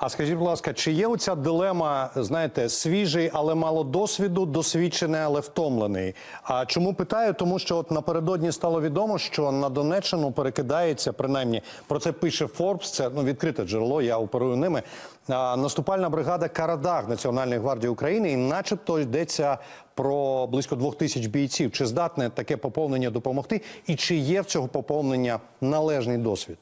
А скажіть, будь ласка, чи є оця дилема, знаєте, свіжий, але мало досвіду, досвідчений, але втомлений? А чому питаю? Тому що от напередодні стало відомо, що на Донеччину перекидається, принаймні про це пише Форбс, це ну відкрите джерело, я оперую ними. А, наступальна бригада Карадаг Національної гвардії України, і начебто йдеться про близько двох тисяч бійців. Чи здатне таке поповнення допомогти, і чи є в цього поповнення належний досвід?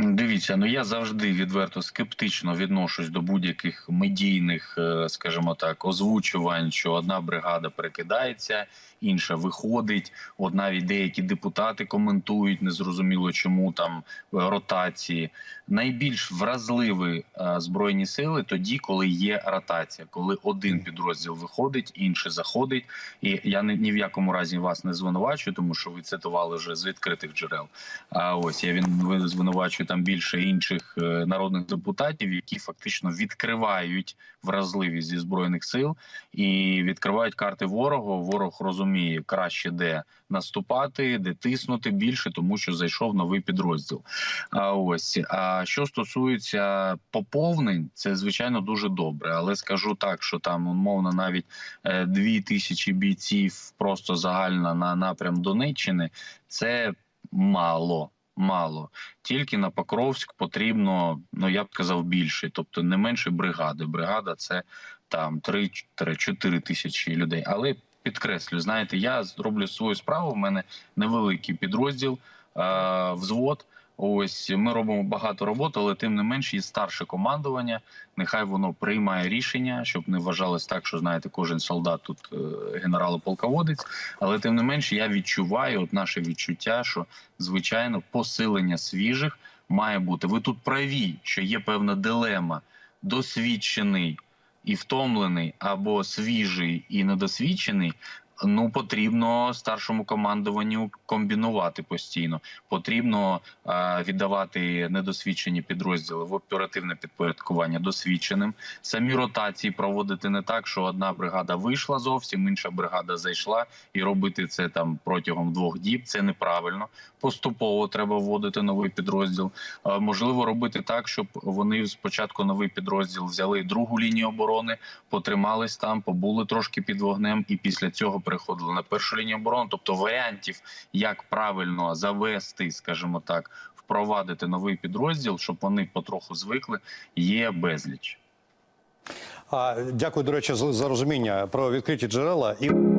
Дивіться, ну я завжди відверто скептично відношусь до будь-яких медійних, е, скажімо так, озвучувань, що одна бригада перекидається, інша виходить. От навіть деякі депутати коментують незрозуміло, чому там е, ротації. Найбільш вразливі е, збройні сили тоді, коли є ротація, коли один підрозділ виходить, інший заходить. І я ні, ні в якому разі вас не звинувачую, тому що ви цитували вже з відкритих джерел. А ось я він ви- звинувачую там більше інших е, народних депутатів, які фактично відкривають вразливість зі збройних сил і відкривають карти ворогу. Ворог розуміє краще де наступати, де тиснути більше, тому що зайшов новий підрозділ. А ось а що стосується поповнень, це звичайно дуже добре. Але скажу так, що там умовно навіть е, дві тисячі бійців просто загально на напрям Донеччини це мало. Мало тільки на Покровськ потрібно, ну я б казав, більше, тобто не менше бригади. Бригада це там 3-4 тисячі людей. Але підкреслю, знаєте, я зроблю свою справу. В мене невеликий підрозділ, взвод. Ось ми робимо багато роботи, але тим не менш є старше командування. Нехай воно приймає рішення, щоб не вважалось так, що знаєте, кожен солдат тут е, генерал і полководець. Але тим не менш, я відчуваю от наше відчуття, що звичайно посилення свіжих має бути. Ви тут праві, що є певна дилема, досвідчений і втомлений, або свіжий і недосвідчений. Ну потрібно старшому командуванню комбінувати постійно. Потрібно е, віддавати недосвідчені підрозділи в оперативне підпорядкування досвідченим. Самі ротації проводити не так, що одна бригада вийшла зовсім, інша бригада зайшла, і робити це там протягом двох діб. Це неправильно. Поступово треба вводити новий підрозділ. Е, можливо, робити так, щоб вони спочатку новий підрозділ взяли другу лінію оборони, потримались там, побули трошки під вогнем, і після цього переходили на першу лінію оборони. Тобто варіантів, як правильно завести, скажімо так, впровадити новий підрозділ, щоб вони потроху звикли, є безліч. А, дякую, до речі, за, розуміння про відкриті джерела. І...